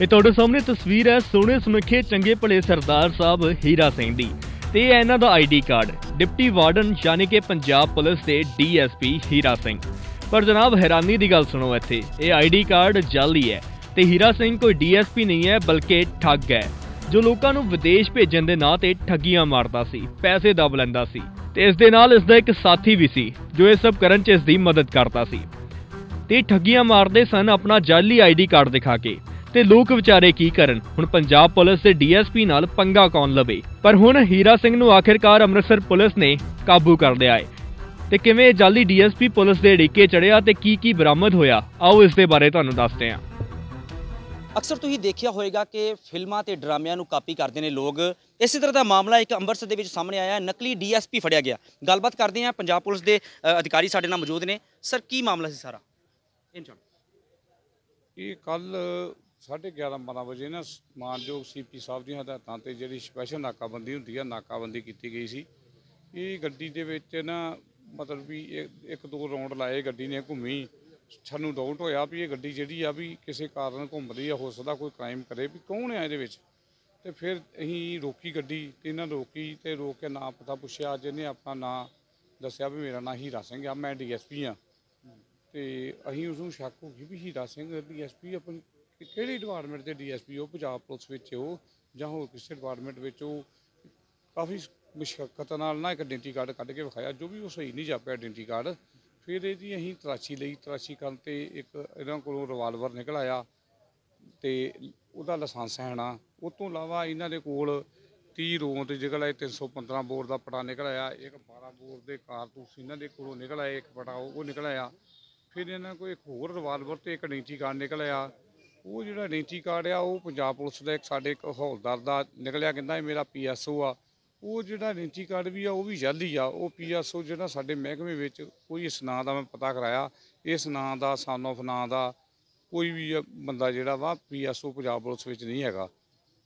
ਇਹ ਤੁਹਾਡੇ ਸਾਹਮਣੇ ਤਸਵੀਰ ਹੈ ਸੋਹਣੇ ਸੁਨੱਖੇ, ਚੰਗੇ ਭਲੇ ਸਰਦਾਰ ਸਾਹਿਬ ਹੀਰਾ ਸਿੰਘ ਦੀ। ਤੇ ਇਹਨਾਂ ਦਾ ਆਈਡੀ ਕਾਰਡ, ਡਿਪਟੀ ਵਾਰਡਨ ਯਾਨੀ ਕਿ ਪੰਜਾਬ ਪੁਲਿਸ ਦੇ ਡੀਐਸਪੀ ਹੀਰਾ ਸਿੰਘ। ਪਰ ਜਨਾਬ ਹੈਰਾਨੀ ਦੀ ਗੱਲ ਸੁਣੋ ਇੱਥੇ, ਇਹ ਆਈਡੀ ਕਾਰਡ ਜਾਲੀ ਹੈ ਤੇ ਹੀਰਾ ਸਿੰਘ ਕੋਈ ਡੀਐਸਪੀ ਨਹੀਂ ਹੈ, ਬਲਕਿ ਠੱਗ ਹੈ, ਜੋ ਲੋਕਾਂ ਨੂੰ ਵਿਦੇਸ਼ ਭੇਜਣ ਦੇ ਨਾਂ ਤੇ ਠੱਗੀਆਂ ਮਾਰਦਾ ਸੀ, ਪੈਸੇ ਦਬ ਲੈਂਦਾ ਸੀ। ਤੇ ਇਸ ਦੇ ਨਾਲ ਇਸ ਦਾ ਇੱਕ ਸਾਥੀ ਵੀ ਸੀ, ਜੋ ਇਹ ਸਭ ਕਰਨ 'ਚ ਇਸ ਦੀ ਮਦਦ ਕਰਦਾ ਸੀ। ਤੇ ਠੱਗੀਆਂ ਮਾਰਦੇ ਸਨ ਆਪਣਾ ਜਾਲੀ ਆਈਡੀ ਕਾਰਡ ਦਿਖਾ ਕੇ। ਤੇ ਲੋਕ ਵਿਚਾਰੇ ਕੀ ਕਰਨ? ਹੁਣ ਪੰਜਾਬ ਪੁਲਿਸ ਦੇ ਡੀਐਸਪੀ ਨਾਲ ਪੰਗਾ ਕੌਣ ਲਵੇ? ਪਰ ਹੁਣ ਹੀਰਾ ਸਿੰਘ ਨੂੰ ਆਖਿਰਕਾਰ ਅੰਮ੍ਰਿਤਸਰ ਪੁਲਿਸ ਨੇ ਕਾਬੂ ਕਰ ਲਿਆ ਹੈ। ਤੇ ਕਿਵੇਂ ਇਹ ਜਾਲੀ ਡੀਐਸਪੀ ਪੁਲਿਸ ਦੇ ਢੀਕੇ ਚੜਿਆ ਤੇ ਕੀ ਕੀ ਬਰਾਮਦ ਹੋਇਆ? ਆਓ ਇਸ ਦੇ ਬਾਰੇ ਤੁਹਾਨੂੰ ਦੱਸਦੇ ਹਾਂ। ਅਕਸਰ ਤੁਸੀਂ ਦੇਖਿਆ ਹੋਵੇਗਾ ਕਿ ਫਿਲਮਾਂ ਤੇ ਡਰਾਮਿਆਂ ਨੂੰ ਕਾਪੀ ਕਰਦੇ ਨੇ ਲੋਕ। ਇਸੇ ਤਰ੍ਹਾਂ ਦਾ ਮਾਮਲਾ ਇੱਕ ਅੰਮ੍ਰਿਤਸਰ ਦੇ ਵਿੱਚ ਸਾਹਮਣੇ ਆਇਆ ਹੈ। ਨਕਲੀ ਡੀਐਸਪੀ ਫੜਿਆ ਗਿਆ। ਗੱਲਬਾਤ ਕਰਦੇ ਹਾਂ ਪੰਜਾਬ ਪੁਲਿਸ ਦੇ ਅਧਿਕਾਰੀ ਸਾਡੇ ਨਾਲ ਮੌਜੂਦ ਨੇ। ਸਰ ਕੀ ਮਾਮਲਾ ਸੀ ਸਾਰਾ? ਇਹ ਕੱਲ 11:30 12 ਵਜੇ ਨਾ ਮਾਨਯੋਗ ਸੀਪੀ ਸਾਹਿਬ ਦੀਆਂ ਹਦਾਇਤਾਂ ਤੇ ਜਿਹੜੀ ਸਪੈਸ਼ਲ ਨਾਕਾਬੰਦੀ ਹੁੰਦੀ ਆ, ਨਾਕਾਬੰਦੀ ਕੀਤੀ ਗਈ ਸੀ। ਇਹ ਗੱਡੀ ਦੇ ਵਿੱਚ ਨਾ ਮਤਲਬ ਵੀ ਇੱਕ- ਇੱਕ ਦੋ ਰਾਉਂਡ ਲਾਏ ਗੱਡੀ ਨੇ ਘੁੰਮੀ। ਸਾਨੂੰ ਡਾਊਟ ਹੋਇਆ ਵੀ ਇਹ ਗੱਡੀ ਜਿਹੜੀ ਆ ਵੀ ਕਿਸੇ ਕਾਰਨ ਘੁੰਮਦੀ ਆ, ਹੋ ਸਕਦਾ ਕੋਈ ਕ੍ਰਾਈਮ ਕਰੇ ਵੀ ਕੌਣ ਆ ਇਹਦੇ ਵਿੱਚ? ਤੇ ਫਿਰ ਅਸੀਂ ਰੋਕੀ ਗੱਡੀ ਤੇ ਇਹਨਾਂ ਰੋਕੀ ਤੇ ਰੋਕ ਕੇ ਨਾਂ ਪਤਾ ਪੁੱਛਿਆ ਜਿਹਨੇ ਆਪਣਾ ਨਾਂ ਦੱਸਿਆ ਵੀ ਮੇਰਾ ਨਾਂ ਹੀਰਾ ਸਿੰਘ ਆ, ਮੈਂ ਡੀਐਸਪੀ ਆ। ਤੇ ਅਸੀਂ ਉਸ ਨੂੰ ਸ਼ੱਕ ਹੋ ਗਈ ਵੀ ਹੀਰਾ ਸਿੰਘ ਡੀਐਸਪੀ ਆਪਣੀ ਕਿ- ਕਿਹੜੀ ਡਿਪਾਰਟਮੈਂਟ ਦੇ ਡੀਐਸਪੀ ਉਹ ਪੰਜਾਬ ਪੁਲਿਸ ਵਿੱਚ ਉਹ ਜਾਂ ਹੋਰ ਕਿਸੇ ਡਿਪਾਰਟਮੈਂਟ ਵਿੱਚ ਉਹ ਕਾਫੀ ਮੁਸ਼ਕਲ ਨਾਲ ਨਾ ਇੱਕ ਆਇਡੈਂਟੀ ਕਾਰਡ ਕੱਢ ਕੇ ਵਿਖਾਇਆ, ਜੋ ਵੀ ਉਹ ਸਹੀ ਨਹੀਂ ਜਾਪਿਆ ਆਇਡੈਂਟੀ ਕਾਰਡ ਫਿਰ ਇਹਦੀ ਅਸੀਂ ਤਰਾਸ਼ੀ ਲਈ ਤਰਾਸ਼ੀ ਕਰਨ ਤੇ ਇੱਕ ਇਹਨਾਂ ਕੋਲੋਂ ਰਿਵਾਲਵਰ ਨਿਕਲ ਆਇਆ ਤੇ ਉਹਦਾ ਲਾਇਸੈਂਸ ਹੈਣਾ ਉਹ ਤੋਂ ਇਲਾਵਾ ਇਹਨਾਂ ਦੇ ਕੋਲ 30 ਰੋਂ ਤੇ ਨਿਕਲ ਆਏ 315 ਬੋਰ ਦਾ ਪਟਾ ਨਿਕਲ ਆਇਆ, ਇੱਕ 12 ਬੋਰ ਦੇ ਕਾਰਤੂਸ ਇਹਨਾਂ ਦੇ ਕੋਲੋਂ ਨਿਕਲ ਆਏ, ਇੱਕ ਪਟਾ ਉਹ ਨਿਕਲ ਆਇਆ, ਫਿਰ ਇਹਨਾਂ ਕੋਲ ਇੱਕ ਹੋਰ ਰਿਵਾਲਵਰ ਤੇ ਇੱਕ ਆਇਡੈਂਟੀ ਕਾਰਡ ਨਿਕਲ ਆਇਆ ਉਹ ਜਿਹੜਾ ਆਇਡੈਂਟੀ ਕਾਰਡ ਆ, ਉਹ ਪੰਜਾਬ ਪੁਲਿਸ ਦਾ ਇੱਕ ਸਾਡੇ ਇੱਕ ਹੌਲਦਾਰ ਦਾ ਨਿਕਲਿਆ, ਕਹਿੰਦਾ ਇਹ ਮੇਰਾ ਪੀਐਸਓ ਆ। ਉਹ ਜਿਹੜਾ ਆਇਡੈਂਟੀ ਕਾਰਡ ਵੀ ਆ, ਉਹ ਵੀ ਜਾਲੀ ਆ। ਉਹ ਪੀਐਸਓ ਜਿਹੜਾ ਸਾਡੇ ਮਹਿਕਮੇ ਵਿੱਚ ਕੋਈ ਇਸ ਨਾਂ ਦਾ ਮੈਂ ਪਤਾ ਕਰਾਇਆ। ਇਸ ਨਾਂ ਦਾ ਸਨ ਆਫ ਨਾਂ ਦਾ ਕੋਈ ਵੀ ਬੰਦਾ ਜਿਹੜਾ ਵਾ ਪੀਐਸਓ ਪੰਜਾਬ ਪੁਲਿਸ ਵਿੱਚ ਨਹੀਂ ਹੈਗਾ।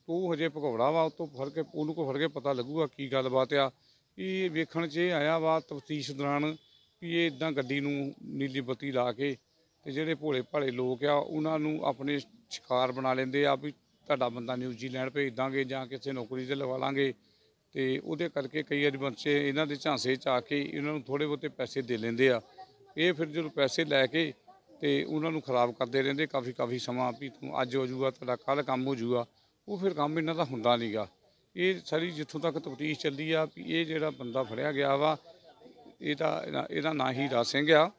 ਉਹ ਹਜੇ ਭਗੌੜਾ ਵਾ, ਉਹ ਤੋਂ ਫੜ ਕੇ, ਉਹਨੂੰ ਕੋ ਫੜ ਕੇ ਪਤਾ ਲੱਗੂਗਾ ਕੀ ਗੱਲਬਾਤ ਆ। ਇਹ ਵੇਖਣ 'ਚ ਇਹ ਆਇਆ ਵਾ ਤਫਤੀਸ਼ ਦੌਰਾਨ ਵੀ ਇਹ ਇਦਾਂ ਗੱਡੀ ਨੂੰ ਨੀਲੀ ਬੱਤੀ ਲਾ ਕੇ ਤੇ ਜਿਹੜੇ ਭੋਲੇ ਭਾਲੇ ਲੋਕ ਆ, ਉਹਨਾਂ ਨੂੰ ਆਪਣੇ ਸ਼ਿਕਾਰ ਬਣਾ ਲੈਂਦੇ ਆ ਵੀ ਤੁਹਾਡਾ ਬੰਦਾ ਨਿਊਜ਼ੀਲੈਂਡ ਭੇਜ ਦਾਂਗੇ ਜਾਂ ਕਿਸੇ ਨੌਕਰੀ ਤੇ ਲਵਾ ਲਾਂਗੇ। ਤੇ ਉਹਦੇ ਕਰਕੇ ਕਈ ਵਾਰੀ ਬੱਚੇ ਇਹਨਾਂ ਦੇ ਝਾਂਸੇ 'ਚ ਆ ਕੇ ਇਹਨਾਂ ਨੂੰ ਥੋੜੇ ਬਹੁਤੇ ਪੈਸੇ ਦੇ ਲੈਂਦੇ ਆ। ਇਹ ਫਿਰ ਜਦੋਂ ਪੈਸੇ ਲੈ ਕੇ ਤੇ ਉਹਨਾਂ ਨੂੰ ਖਰਾਬ ਕਰਦੇ ਰਹਿੰਦੇ ਕਾਫੀ ਕਾਫੀ ਸਮਾਂ ਵੀ ਤੂੰ ਅੱਜ ਹੋ ਜਾਊਗਾ, ਤੁਹਾਡਾ ਕੱਲ ਕੰਮ ਹੋ ਜਾਊਗਾ, ਉਹ ਫਿਰ ਕੰਮ ਇਹਨਾਂ ਦਾ ਹੁੰਦਾ ਨਹੀਂਗਾ ਇਹ ਸਾਰੀ ਜਿੱਥੋਂ ਤੱਕ ਤਫਤੀਸ਼ ਚੱਲੀ ਆ ਵੀ ਇਹ ਜਿਹੜਾ ਬੰਦਾ ਫੜਿਆ ਗਿਆ ਵਾ ਇਹਦਾ ਇਹਦਾ- ਨਾਂ ਹੀ ਹੀਰਾ ਸਿੰਘ ਆ।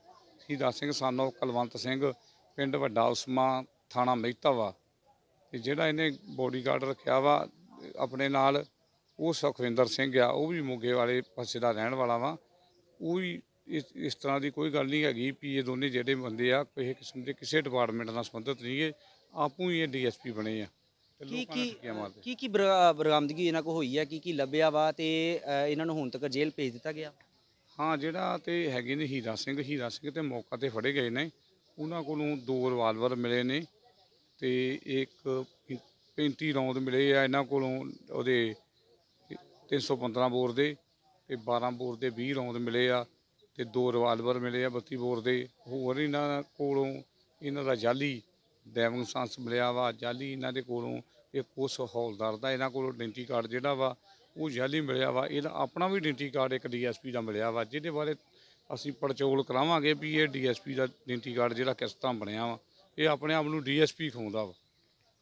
ਹੀਰਾ ਸਿੰਘ ਸਾਨੋ ਕੁਲਵੰਤ ਸਿੰਘ ਪਿੰਡ ਵੱਡਾ ਉਸਮਾ ਥਾਣਾ ਮਹਿਤਾ ਵਾ ਤੇ ਜਿਹੜਾ ਇਹਨੇ ਬੋਡੀਗਾਰਡ ਰੱਖਿਆ ਵਾ ਆਪਣੇ ਨਾਲ ਉਹ ਸੁਖਵਿੰਦਰ ਸਿੰਘ ਆ ਉਹ ਵੀ ਮੋਗੇ ਵਾਲੇ ਪਾਸੇ ਦਾ ਰਹਿਣ ਵਾਲਾ ਵਾ। ਉਹ ਵੀ ਇਸ ਤਰ੍ਹਾਂ ਦੀ ਕੋਈ ਗੱਲ ਨਹੀਂ ਹੈਗੀ ਵੀ ਇਹ ਦੋਨੇ ਜਿਹੜੇ ਬੰਦੇ ਆ ਕਿਸੇ ਕਿਸਮ ਦੇ ਕਿਸੇ ਡਿਪਾਰਟਮੈਂਟ ਨਾਲ ਸੰਬੰਧਿਤ ਨਹੀਂਗੇ ਆਪੂ ਹੀ ਇਹ ਡੀਐਸਪੀ ਬਣੇ ਆ। ਕੀ ਕੀ ਕੀ ਕੀ ਬਰਾ- ਬਰਾਮਦਗੀ ਇਹਨਾਂ ਕੋ ਹੋਈ ਹੈ ਕੀ ਕੀ ਲੱਭਿਆ ਵਾ? ਤੇ ਇਹਨਾਂ ਨੂੰ ਹੁਣ ਤੱਕ ਜੇਲ੍ਹ ਭੇਜ ਦਿੱਤਾ ਗਿਆ? ਹਾਂ, ਜਿਹੜਾ ਤੇ ਹੈਗੇ ਨੇ ਹੀਰਾ ਸਿੰਘ ਹੀਰਾ ਸਿੰਘ ਤੇ ਮੌਕਾ ਤੇ ਫੜੇ ਗਏ ਨੇ। ਉਹਨਾਂ ਕੋਲੋਂ ਦੋ ਰਿਵਾਲਵਰ ਮਿਲੇ ਨੇ ਤੇ ਇੱਕ 35 ਰੌਂਦ ਮਿਲੇ ਆ ਇਹਨਾਂ ਕੋਲੋਂ ਉਹਦੇ 315 ਬੋਰ ਦੇ ਤੇ 12 ਬੋਰ ਦੇ 20 ਰੌਂਦ ਮਿਲੇ ਆ ਤੇ ਦੋ ਰਿਵਾਲਵਰ ਮਿਲੇ ਆ 32 ਬੋਰ ਦੇ। ਹੋਰ ਇਹਨਾਂ ਕੋਲੋਂ ਇਹਨਾਂ ਦਾ ਜਾਲੀ ਡੈਵਿੰਗ ਸੰਸ ਮਿਲਿਆ ਵਾ। ਜਾਲੀ ਇਹਨਾਂ ਦੇ ਕੋਲੋਂ ਇੱਕ ਉਸ ਹੌਲਦਾਰ ਦਾ ਇਹਨਾਂ ਕੋਲੋਂ ਆਇਡੈਂਟੀ ਕਾਰਡ ਜਿਹੜਾ ਵਾ ਉਹ ਜਾਲੀ ਮਿਲਿਆ ਵਾ ਇਹਦਾ ਆਪਣਾ ਵੀ ਆਇਡੈਂਟੀ ਕਾਰਡ ਇੱਕ ਡੀਐਸਪੀ ਦਾ ਮਿਲਿਆ ਵਾ ਜਿਹਦੇ ਬਾਰੇ ਅਸੀਂ ਪੜਚੋਲ ਕਰਾਵਾਂਗੇ ਵੀ ਇਹ ਡੀਐਸਪੀ ਦਾ ਆਇਡੈਂਟੀ ਕਾਰਡ ਜਿਹੜਾ ਕਿਸ ਤਰ੍ਹਾਂ ਬਣਿਆ ਵਾ ਇਹ ਆਪਣੇ ਆਪ ਨੂੰ ਡੀਐਸਪੀ ਖਵਾਉਂਦਾ ਵਾ।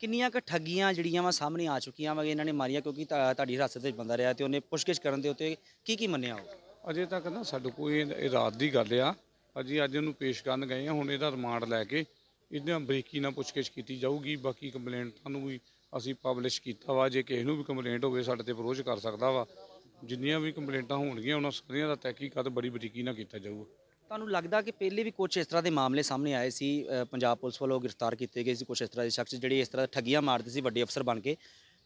ਕਿੰਨੀਆਂ ਕੁ ਠੱਗੀਆਂ ਜਿਹੜੀਆਂ ਵਾ ਸਾਹਮਣੇ ਆ ਚੁੱਕੀਆਂ ਵਾ ਇਹਨਾਂ ਨੇ ਮਾਰੀਆਂ ਕਿਉਂਕਿ ਤੁਹਾ- ਤੁਹਾਡੀ ਹਿਰਾਸਤ ਵਿੱਚ ਬੰਦਾ ਰਿਹਾ ਤੇ ਉਹਨੇ ਪੁੱਛਗਿੱਛ ਕਰਨ ਦੇ ਉੱਤੇ ਕੀ ਕੀ ਮੰਨਿਆ ਉਹ? ਅਜੇ ਤੱਕ ਨਾ ਸਾਡੇ ਕੋਲ ਇਹ ਰਾਤ ਦੀ ਗੱਲ ਆ ਅਜੀ ਅੱਜ ਇਹਨੂੰ ਪੇਸ਼ ਕਰਨ ਗਏ ਆ ਹੁਣ ਇਹਦਾ ਰਿਮਾਂਡ ਲੈ ਕੇ ਇਹਦੀਆਂ ਬਰੀਕੀ ਨਾਲ ਪੁੱਛਗਿੱਛ ਕੀਤੀ ਜਾਊਗੀ ਬਾਕੀ ਕੰਪਲੇਂਟਾਂ ਨੂੰ ਵੀ ਅਸੀਂ ਪਬਲਿਸ਼ ਕੀਤਾ ਵਾ ਜੇ ਕਿਸੇ ਨੂੰ ਵੀ ਕੰਪਲੇਂਟ ਹੋਵੇ ਸਾਡੇ ਤੇ ਅਪਰੋਚ ਕਰ ਸਕਦਾ ਵਾ। ਜਿੰਨੀਆਂ ਵੀ ਕੰਪਲੇਂਟਾਂ ਹੋਣਗੀਆਂ ਉਹਨਾਂ ਸਾਰੀਆਂ ਦਾ ਤਹਿਕੀਕਾਤ ਬੜੀ ਬਰੀਕੀ ਨਾਲ ਕੀਤਾ ਜਾਊਗਾ। ਤੁਹਾਨੂੰ ਲੱਗਦਾ ਕਿ ਪਹਿਲੇ ਵੀ ਕੁਝ ਇਸ ਤਰ੍ਹਾਂ ਦੇ ਮਾਮਲੇ ਸਾਹਮਣੇ ਆਏ ਸੀ ਪੰਜਾਬ ਪੁਲਿਸ ਵੱਲੋਂ ਗ੍ਰਿਫਤਾਰ ਕੀਤੇ ਗਏ ਸੀ ਕੁਝ ਇਸ ਤਰ੍ਹਾਂ ਦੇ ਸ਼ਖਸ ਜਿਹੜੇ ਇਸ ਤਰ੍ਹਾਂ ਠੱਗੀਆਂ ਮਾਰਦੇ ਸੀ ਵੱਡੇ ਅਫਸਰ ਬਣ ਕੇ?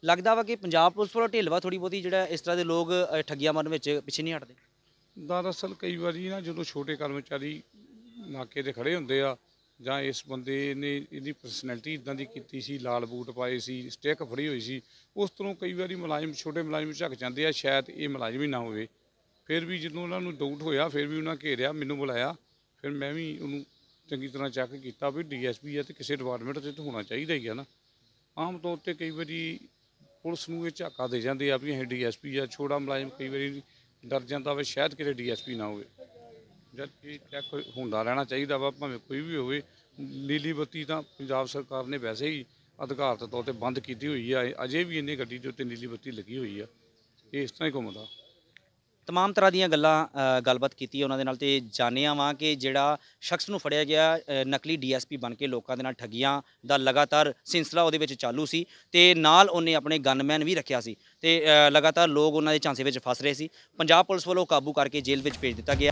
ਲੱਗਦਾ ਵਾ ਕਿ ਪੰਜਾਬ ਪੁਲਿਸ ਵੱਲੋਂ ਢਿੱਲਵਾ ਥੋੜੀ ਬਹੁਤੀ ਜਿਹੜਾ ਇਸ ਤਰ੍ਹਾਂ ਦੇ ਲੋਕ ਠੱਗੀਆਂ ਮਾਰਨ ਵਿੱਚ ਪਿੱਛੇ ਨਹੀਂ ਹਟਦੇ? ਦਰਅਸਲ ਕਈ ਵਾਰੀ ਨਾ ਜਦੋਂ ਛੋਟੇ ਕਰਮਚਾਰੀ ਨਾਕੇ ਤੇ ਖੜੇ ਹੁੰਦੇ ਆ ਜਾਂ ਇਸ ਬੰਦੇ ਨੇ ਇਹਦੀ ਪਰਸਨੈਲਿਟੀ ਇਦਾਂ ਦੀ ਕੀਤੀ ਸੀ, ਲਾਲ ਬੂਟ ਪਾਏ ਸੀ ਸਟਿਕ ਫੜੀ ਹੋਈ ਸੀ, ਉਸ ਤੋਂ ਕਈ ਵਾਰੀ ਮੁਲਾਜ਼ਮ, ਛੋਟੇ ਮੁਲਾਜ਼ਮ ਝੱਕ ਜਾਂਦੇ ਆ, ਸ਼ਾਇਦ ਇਹ ਮੁਲਾਜ਼ਮ ਹੀ ਨਾ ਹੋਵੇ। ਫਿਰ ਵੀ ਜਦੋਂ ਉਹਨਾਂ ਨੂੰ ਡਾਊਟ ਹੋਇਆ, ਫਿਰ ਵੀ ਉਹਨਾਂ ਘੇਰਿਆ, ਮੈਨੂੰ ਬੁਲਾਇਆ, ਫਿਰ ਮੈਂ ਵੀ ਉਹਨੂੰ ਚੰਗੀ ਤਰ੍ਹਾਂ ਚੈੱਕ ਕੀਤਾ ਵੀ ਡੀਐਸਪੀ ਹੈ ਤੇ ਕਿਸੇ ਡਿਪਾਰਟਮੈਂਟ ਤੇ ਤਾਂ ਹੋਣਾ ਚਾਹੀਦਾ ਹੀ ਆ ਨਾ। ਆਮ ਤੌਰ ਤੇ ਕਈ ਵਾਰੀ ਪੁਲਿਸ ਨੂੰ ਇਹ ਝਾਕਾ ਦੇ ਜਾਂਦੇ ਆ ਵੀ ਅਸੀਂ ਡੀਐਸਪੀ ਆ ਛੋੜਾ ਮੁਲਾਜ਼ਮ ਕਈ ਵਾਰੀ ਡਰ ਜਾਂਦਾ ਵਾ ਸ਼ਾਇਦ ਕਿਤੇ ਡੀਐਸਪੀ ਨਾ ਹੋਵੇ। ਜਦ ਕਿ ਚੈੱਕ ਹੁੰਦਾ ਰਹਿਣਾ ਚਾਹੀਦਾ ਵਾ ਭਾਵੇਂ ਕੋਈ ਵੀ ਹੋਵੇ ਨੀਲੀ ਬੱਤੀ ਤਾਂ ਪੰਜਾਬ ਸਰਕਾਰ ਨੇ ਵੈਸੇ ਹੀ ਅਧਿਕਾਰਤ ਤੌਰ ਤੇ ਬੰਦ ਕੀਤੀ ਹੋਈ ਆ। ਅਜੇ ਵੀ ਇੰਨੀ ਗੱਡੀ ਦੇ ਉੱਤੇ ਨੀਲੀ ਬੱਤੀ ਲੱਗੀ ਹੋਈ ਆ। ਇਹ ਇਸ ਤਰ੍ਹਾਂ ਹੀ ਘੁੰਮਦਾ। ਤਮਾਮ ਤਰ੍ਹਾਂ ਦੀਆਂ ਗੱਲਾਂ ਗੱਲਬਾਤ ਕੀਤੀ ਉਹਨਾਂ ਦੇ ਨਾਲ ਤੇ ਜਾਣਿਆ ਵਾਂ ਕਿ ਜਿਹੜਾ ਸ਼ਖਸ ਨੂੰ ਫੜਿਆ ਗਿਆ ਅ, ਨਕਲੀ ਡੀਐਸਪੀ ਬਣ ਕੇ ਲੋਕਾਂ ਦੇ ਨਾਲ ਠੱਗੀਆਂ ਦਾ ਲਗਾਤਾਰ ਸਿਲਸਿਲਾ ਉਹਦੇ ਵਿੱਚ ਚਾਲੂ ਸੀ ਤੇ ਨਾਲ ਉਹਨੇ ਆਪਣੇ ਗਨਮੈਨ ਵੀ ਰੱਖਿਆ ਸੀ ਤੇ ਲਗਾਤਾਰ ਲੋਕ ਉਹਨਾਂ ਦੇ ਝਾਂਸੇ ਵਿੱਚ ਫਸ ਰਹੇ ਸੀ। ਪੰਜਾਬ ਪੁਲਿਸ ਵੱਲੋਂ ਕਾਬੂ ਕਰਕੇ ਜੇਲ੍ਹ ਵਿੱਚ ਭੇਜ ਦਿੱਤਾ ਗਿਆ।